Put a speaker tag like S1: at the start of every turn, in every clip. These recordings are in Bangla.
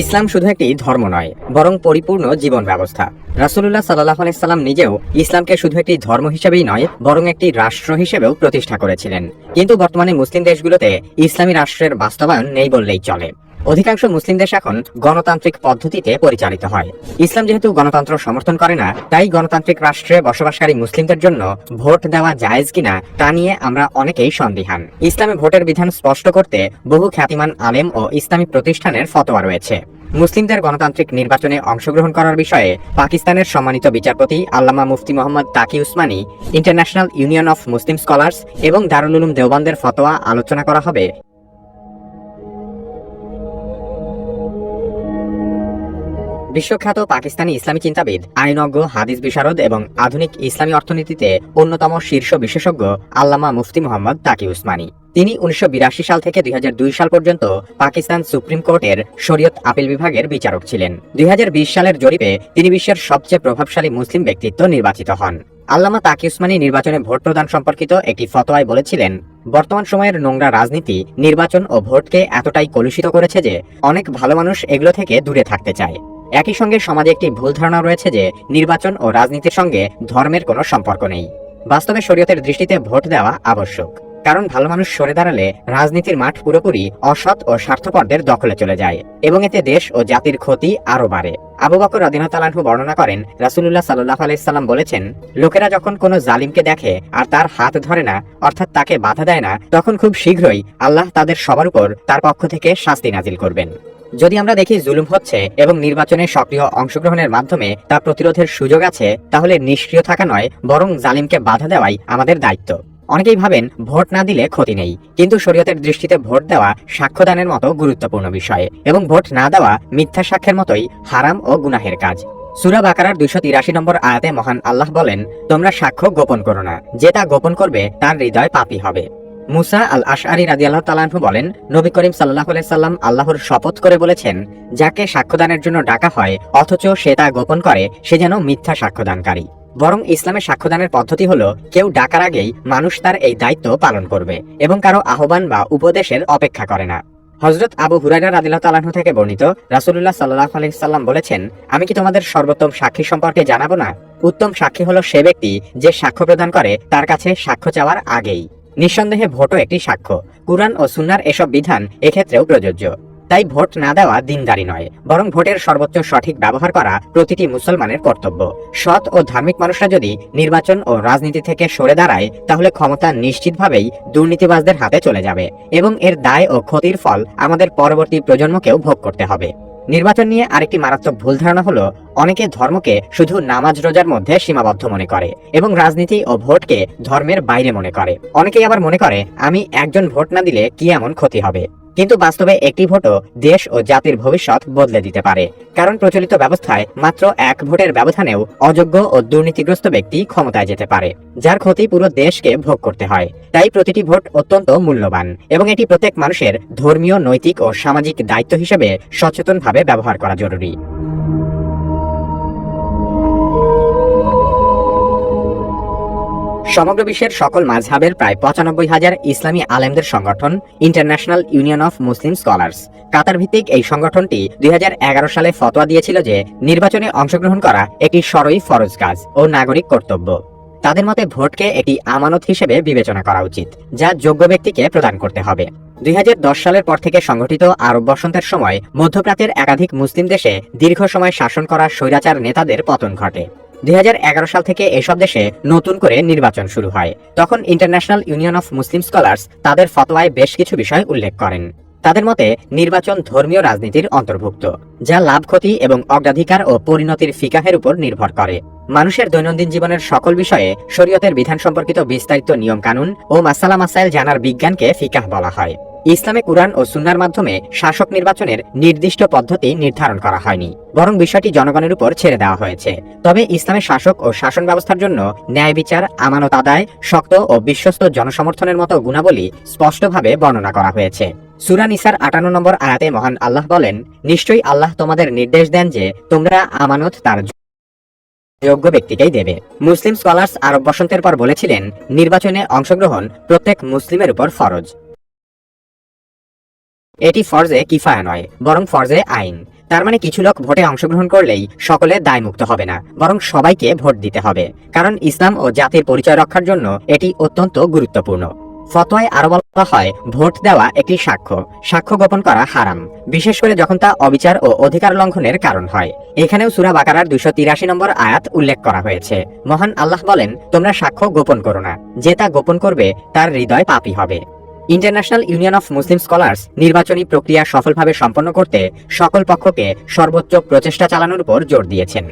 S1: ইসলাম শুধু একটি ধর্ম নয়, বরং পরিপূর্ণ জীবন ব্যবস্থা রাসুল্লাহ সাল্লাহ আলাইসাল্লাম নিজেও ইসলামকে শুধু একটি ধর্ম হিসেবেই নয়, বরং একটি রাষ্ট্র হিসেবেও প্রতিষ্ঠা করেছিলেন। কিন্তু বর্তমানে মুসলিম দেশগুলোতে ইসলামী রাষ্ট্রের বাস্তবায়ন নেই বললেই চলে। অধিকাংশ মুসলিম দেশ এখন গণতান্ত্রিক পদ্ধতিতে পরিচালিত হয়। ইসলাম যেহেতু গণতন্ত্র সমর্থন করে না, তাই গণতান্ত্রিক রাষ্ট্রে বসবাসকারী মুসলিমদের জন্য ভোট দেওয়া জায়েজ কিনা তা নিয়ে আমরা অনেকেই সন্দিহান। ইসলামে ভোটের বিধান স্পষ্ট করতে বহু খ্যাতিমান আলেম ও ইসলামী প্রতিষ্ঠানের ফতোয়া রয়েছে। মুসলিমদের গণতান্ত্রিক নির্বাচনে অংশগ্রহণ করার বিষয়ে পাকিস্তানের সম্মানিত বিচারপতি Allama Mufti Mohammad Taqi Usmani, International Union of Muslim Scholars এবং দারুল উলুম দেওবান্দের ফতোয়া আলোচনা করা হবে। বিশ্বখ্যাত পাকিস্তানি ইসলামী চিন্তাবিদ আইনজ্ঞ, হাদিস বিশারদ এবং আধুনিক ইসলামী অর্থনীতিতে অন্যতম শীর্ষ বিশেষজ্ঞ আল্লামা মুফতি মোহাম্মদ তাকি উসমানী। তিনি উনিশশো বিরাশি সাল থেকে দুই হাজার দুই সাল পর্যন্ত পাকিস্তান সুপ্রিম কোর্টের শরীয়ত আপিল বিভাগের বিচারক ছিলেন। দুই হাজার বিশ সালের জরিপে তিনি বিশ্বের সবচেয়ে প্রভাবশালী মুসলিম ব্যক্তিত্ব নির্বাচিত হন। আল্লামা তাকি উসমানী নির্বাচনে ভোট প্রদান সম্পর্কিত একটি ফতোয়ায় বলেছিলেন, বর্তমান সময়ের নোংরা রাজনীতি, নির্বাচন ও ভোটকে এতটাই কলুষিত করেছে যে অনেক ভালো মানুষ এগুলো থেকে দূরে থাকতে চায়। একই সঙ্গে সমাজে একটি ভুল ধারণা রয়েছে যে নির্বাচন ও রাজনীতির সঙ্গে ধর্মের কোনো সম্পর্ক নেই। বাস্তবে শরীয়তের দৃষ্টিতে ভোট দেওয়া আবশ্যক, কারণ ভালো মানুষ সরে দাঁড়ালে রাজনীতির মাঠ পুরোপুরি অসৎ ও স্বার্থপরদের দখলে চলে যায়, এবং এতে দেশ ও জাতির ক্ষতি আরও বাড়ে। আবু বকর রদিনতালাহু বর্ণনা করেন, রাসুলুল্লাহ সাল্লাহ আলাইসাল্লাম বলেছেন, লোকেরা যখন কোনো জালিমকে দেখে আর তার হাত ধরে না, অর্থাৎ তাকে বাধা দেয় না, তখন খুব শীঘ্রই আল্লাহ তাদের সবার উপর তার পক্ষ থেকে শাস্তি নাজিল করবেন। যদি আমরা দেখি জুলুম হচ্ছে এবং নির্বাচনে সক্রিয় অংশগ্রহণের মাধ্যমে তা প্রতিরোধের সুযোগ আছে, তাহলে নিষ্ক্রিয় থাকা নয়, বরং জালিমকে বাধা দেওয়াই আমাদের দায়িত্ব। অনেকেই ভাবেন ভোট না দিলে ক্ষতি নেই, কিন্তু শরীয়তের দৃষ্টিতে ভোট দেওয়া সাক্ষ্যদানের মতো গুরুত্বপূর্ণ বিষয়, এবং ভোট না দেওয়া মিথ্যা সাক্ষ্যের মতোই হারাম ও গুনাহের কাজ। সুরা বাকারার দুইশো তিরাশি নম্বর আয়াতে মহান আল্লাহ বলেন, তোমরা সাক্ষ্য গোপন করো না, যে তা গোপন করবে, তার হৃদয় পাপি হবে। মুসা আল আশআরি রাদিয়াল্লাহ তালাহু বলেন, নবী করিম সাল্লাহ সাল্লাম আল্লাহর শপথ করে বলেছেন, যাকে সাক্ষ্যদানের জন্য ডাকা হয়, অথচ সে তা গোপন করে, সে যেন মিথ্যা সাক্ষ্যদানকারী। বরং ইসলামের সাক্ষ্যদানের পদ্ধতি হলো, কেউ ডাকার আগেই মানুষ তার এই দায়িত্ব পালন করবে এবং কারও আহ্বান বা উপদেশের অপেক্ষা করে না। হজরত আবু হুরাইরা রাদিল্লাহ তালাহু থেকে বর্ণিত রাসুল্লাহ সাল্লাহ আলহিসাল্লাম বলেছেন, আমি কি তোমাদের সর্বোত্তম সাক্ষী সম্পর্কে জানাব না? উত্তম সাক্ষী হলো সে ব্যক্তি যে সাক্ষ্য প্রদান করে, তার কাছে সাক্ষ্য চাওয়ার আগেই। নিঃসন্দেহে ভোটও একটি সাক্ষ্য। কুরআন ও সুন্নার এসব বিধান এক্ষেত্রেও প্রযোজ্য। তাই ভোট না দেওয়া দিনদারি নয়, বরং ভোটের সর্বোচ্চ সঠিক ব্যবহার করা প্রতিটি মুসলমানের কর্তব্য। সৎ ও ধার্মিক মানুষরা যদি নির্বাচন ও রাজনীতি থেকে সরে দাঁড়ায়, তাহলে ক্ষমতা নিশ্চিতভাবেই দুর্নীতিবাজদের হাতে চলে যাবে এবং এর দায় ও ক্ষতির ফল আমাদের পরবর্তী প্রজন্মকেও ভোগ করতে হবে। নির্বাচন নিয়ে আরেকটি মারাত্মক ভুল ধারণা হলো, অনেকে ধর্মকে শুধু নামাজ রোজার মধ্যে সীমাবদ্ধ মনে করে এবং রাজনীতি ও ভোটকে ধর্মের বাইরে মনে করে। অনেকেই আবার মনে করে, আমি একজন ভোট না দিলে কি এমন ক্ষতি হবে? কিন্তু বাস্তবে একটি ভোটও দেশ ও জাতির ভবিষ্যৎ বদলে দিতে পারে। কারণ প্রচলিত ব্যবস্থায় মাত্র এক ভোটের ব্যবধানেও অযোগ্য ও দুর্নীতিগ্রস্ত ব্যক্তি ক্ষমতায় যেতে পারে, যার ক্ষতি পুরো দেশকে ভোগ করতে হয়। তাই প্রতিটি ভোট অত্যন্ত মূল্যবান এবং এটি প্রত্যেক মানুষের ধর্মীয়, নৈতিক ও সামাজিক দায়িত্ব হিসেবে সচেতনভাবে ব্যবহার করা জরুরি। সমগ্র বিশ্বের সকল মাঝহাবের প্রায় পঁচানব্বই হাজার ইসলামী আলেমদের সংগঠন International Union of Muslim Scholars Qatar ভিত্তিক এই সংগঠনটি দুই হাজার এগারো সালে ফতোয়া দিয়েছিল যে নির্বাচনে অংশগ্রহণ করা একটি সরই ফরজ কাজ ও নাগরিক কর্তব্য। তাদের মতে ভোটকে একটি আমানত হিসেবে বিবেচনা করা উচিত, যা যোগ্য ব্যক্তিকে প্রদান করতে হবে। দুই হাজার দশ সালের পর থেকে সংঘটিত আরব বসন্তের সময় মধ্যপ্রাচ্যের একাধিক মুসলিম দেশে দীর্ঘ সময় শাসন করা স্বৈরাচার নেতাদের পতন ঘটে। দুই হাজার এগারো সাল থেকে এসব দেশে নতুন করে নির্বাচন শুরু হয়। তখন International Union of Muslim Scholars তাদের ফতোয়ায় বেশ কিছু বিষয় উল্লেখ করেন। তাদের মতে, নির্বাচন ধর্মীয় রাজনীতির অন্তর্ভুক্ত, যা লাভ, ক্ষতি এবং অগ্রাধিকার ও পরিণতির ফিকাহের উপর নির্ভর করে। মানুষের দৈনন্দিন জীবনের সকল বিষয়ে শরীয়তের বিধান সম্পর্কিত বিস্তারিত নিয়ম কানুন ও মাসালা মাসাইল জানার বিজ্ঞানকে ফিকাহ বলা হয়। ইসলামে কুরআন ও সুন্নার মাধ্যমে শাসক নির্বাচনের নির্দিষ্ট পদ্ধতি নির্ধারণ করা হয়নি, বরং বিষয়টি জনগণের উপর ছেড়ে দেওয়া হয়েছে। তবে ইসলামের শাসক ও শাসন ব্যবস্থার জন্য ন্যায় বিচার, আমানত আদায়, শক্ত ও বিশ্বস্ত জনসমর্থনের মতো গুণাবলী স্পষ্টভাবে বর্ণনা করা হয়েছে। সুরা নিসার আটান্ন নম্বর আয়াতে মহান আল্লাহ বলেন, নিশ্চয়ই আল্লাহ তোমাদের নির্দেশ দেন যে তোমরা আমানত তার যোগ্য ব্যক্তিকেই দেবে। মুসলিম স্কলার্স আরব বসন্তের পর বলেছিলেন, নির্বাচনে অংশগ্রহণ প্রত্যেক মুসলিমের উপর ফরজ। এটি ফরজে কিফায়া নয়, বরং ফরজে আইন। তার মানে কিছু লোক ভোটে অংশগ্রহণ করলেই সকলে দায়মুক্ত হবে না, বরং সবাইকে ভোট দিতে হবে। কারণ ইসলাম ও জাতির পরিচয় রক্ষার জন্য এটি অত্যন্ত গুরুত্বপূর্ণ। ফতোয়ায় আরও বলা হয়, ভোট দেওয়া একটি সাক্ষ্য। সাক্ষ্য গোপন করা হারাম, বিশেষ করে যখন তা অবিচার ও অধিকার লঙ্ঘনের কারণ হয়। এখানেও সুরা বাকারার দুশো তিরাশি নম্বর আয়াত উল্লেখ করা হয়েছে। মহান আল্লাহ বলেন, তোমরা সাক্ষ্য গোপন করো না। যে তা গোপন করবে, তার হৃদয় পাপী হবে। International Union of Muslim Scholars নির্বাচনী প্রক্রিয়া সফলভাবে সম্পন্ন করতে সকল পক্ষকে সর্বোচ্চ প্রচেষ্টা চালানোর উপর জোর দিয়েছেন।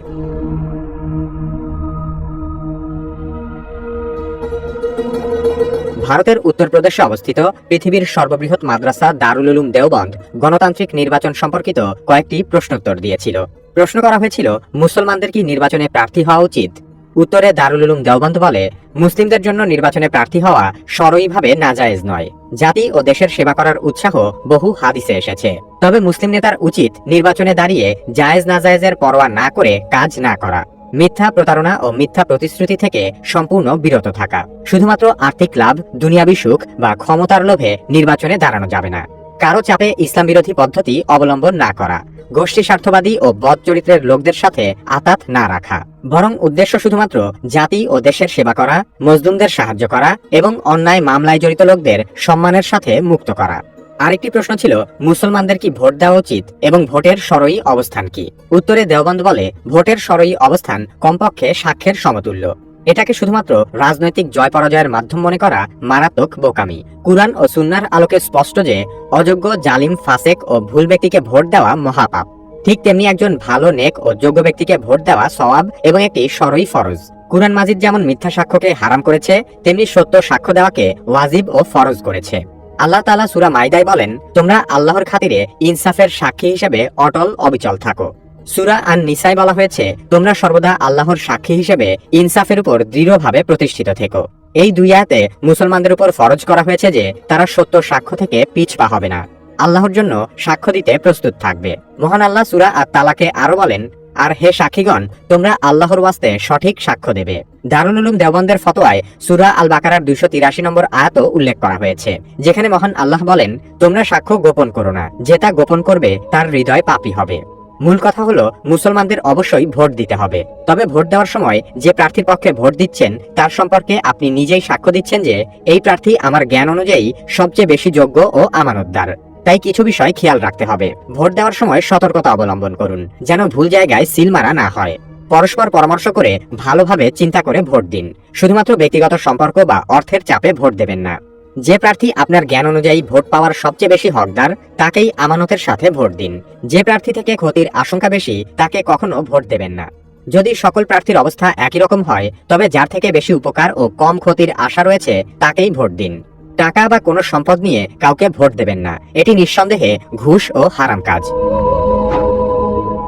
S1: ভারতের উত্তরপ্রদেশে অবস্থিত পৃথিবীর সর্ববৃহৎ মাদ্রাসা দারুল উলুম দেওবন্দ গণতান্ত্রিক নির্বাচন সম্পর্কিত কয়েকটি প্রশ্নোত্তর দিয়েছিল। প্রশ্ন করা হয়েছিল, মুসলমানদের কি নির্বাচনে প্রার্থী হওয়া উচিত? উত্তরে দারুল উলুম দেওবন্দ বলে, মুসলিমদের জন্য নির্বাচনে প্রার্থী হওয়া সরইভাবে নাজায়েজ নয়। জাতি ও দেশের সেবা করার উৎসাহ বহু হাদিসে এসেছে। তবে মুসলিম নেতার উচিত নির্বাচনে দাঁড়িয়ে জায়েজ নাজায়েজের পরোয়া না করে কাজ না করা। মিথ্যা প্রতারণা ও মিথ্যা প্রতিশ্রুতি থেকে সম্পূর্ণ বিরত থাকা। শুধুমাত্র আর্থিক লাভ, দুনিয়াবি সুখ বা ক্ষমতার লোভে নির্বাচনে দাঁড়ানো যাবে না। কারও চাপে ইসলাম বিরোধী পদ্ধতি অবলম্বন না করা, গোষ্ঠী স্বার্থবাদী ও বদ চরিত্রের লোকদের সাথে আতাত না রাখা, বরং উদ্দেশ্য শুধুমাত্র জাতি ও দেশের সেবা করা, মজদুমদের সাহায্য করা এবং অন্যায় মামলায় জড়িত লোকদের সম্মানের সাথে মুক্ত করা। আরেকটি প্রশ্ন ছিল, মুসলমানদের কি ভোট দেওয়া উচিত এবং ভোটের সরই অবস্থান কি? উত্তরে দেওবন্দ বলে, ভোটের সরই অবস্থান কমপক্ষে সাক্ষ্যের সমতুল্য। এটাকে শুধুমাত্র রাজনৈতিক জয় পরাজয়ের মাধ্যম মনে করা মারাত্মক বোকামি। কুরআন ও সুন্নার আলোকে স্পষ্ট যে, অযোগ্য, জালিম, ফাসেক ও ভুল ব্যক্তিকে ভোট দেওয়া মহাপাপ। ঠিক তেমনি একজন ভালো, নেক ও যোগ্য ব্যক্তিকে ভোট দেওয়া সওয়াব এবং একটি সরই ফরজ। কুরআন মাজিদ যেমন মিথ্যা সাক্ষ্যকে হারাম করেছে, তেমনি সত্য সাক্ষ্য দেওয়াকে ওয়াজিব ও ফরজ করেছে। আল্লাহ তালা সুরা মাইদাই বলেন, তোমরা আল্লাহর খাতিরে ইনসাফের সাক্ষী হিসেবে অটল, অবিচল থাকো। সুরা আন নিসাই বলা হয়েছে, তোমরা সর্বদা আল্লাহর সাক্ষী হিসেবে ইনসাফের উপর দৃঢ়ভাবে প্রতিষ্ঠিত থেকো। এই দুই আয়াতে মুসলমানদের উপর ফরজ করা হয়েছে যে, তারা সত্য সাক্ষ্য থেকে পিছপা হবে না। আল্লাহর জন্য সাক্ষ্য দিতে প্রস্তুত থাকবে। মহান আল্লাহ সুরা আর তালাকে আরও বলেন আর হে সাক্ষীগণ, তোমরা আল্লাহর ওয়াস্তে সঠিক সাক্ষ্য দেবে। দারুল উলুম দেওবন্দের ফতোয়ায় সুরা আল বাকারার দুইশো তিরাশি নম্বর আয়াতও উল্লেখ করা হয়েছে। যেখানে মহান আল্লাহ বলেন, তোমরা সাক্ষ্য গোপন করো না, যে তা গোপন করবে, তার হৃদয় পাপী হবে। মূল কথা হলো, মুসলমানদের অবশ্যই ভোট দিতে হবে। তবে ভোট দেওয়ার সময় যে প্রার্থীর পক্ষে ভোট দিচ্ছেন, তার সম্পর্কে আপনি নিজেই সাক্ষ্য দিচ্ছেন যে, এই প্রার্থী আমার জ্ঞান অনুযায়ী সবচেয়ে বেশি যোগ্য ও আমানতদার। তাই কিছু বিষয় খেয়াল রাখতে হবে। ভোট দেওয়ার সময় সতর্কতা অবলম্বন করুন, যেন ভুল জায়গায় সিল মারা না হয়। পরস্পর পরামর্শ করে ভালোভাবে চিন্তা করে ভোট দিন। শুধুমাত্র ব্যক্তিগত সম্পর্ক বা অর্থের চাপে ভোট দেবেন না। যে প্রার্থী আপনার জ্ঞান অনুযায়ী ভোট পাওয়ার সবচেয়ে বেশি হকদার, তাকেই আমানতের সাথে ভোট দিন। যে প্রার্থী থেকে ক্ষতির আশঙ্কা বেশি, তাকে কখনো ভোট দেবেন না। যদি সকল প্রার্থীর অবস্থা একই রকম হয়, তবে যার থেকে বেশি উপকার ও কম ক্ষতির আশা রয়েছে, তাকেই ভোট দিন। টাকা বা কোনো সম্পদ নিয়ে কাউকে ভোট দেবেন না। এটি নিঃসন্দেহে ঘুষ ও হারাম কাজ।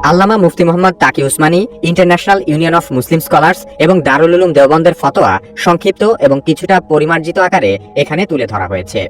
S1: Allama Mufti Mohammad Taqi Usmani, International Union of Muslim Scholars এবং দারুল উলুম দেওবন্দের ফতোয়া সংক্ষিপ্ত এবং কিছুটা পরিমার্জিত আকারে এখানে তুলে ধরা হয়েছে।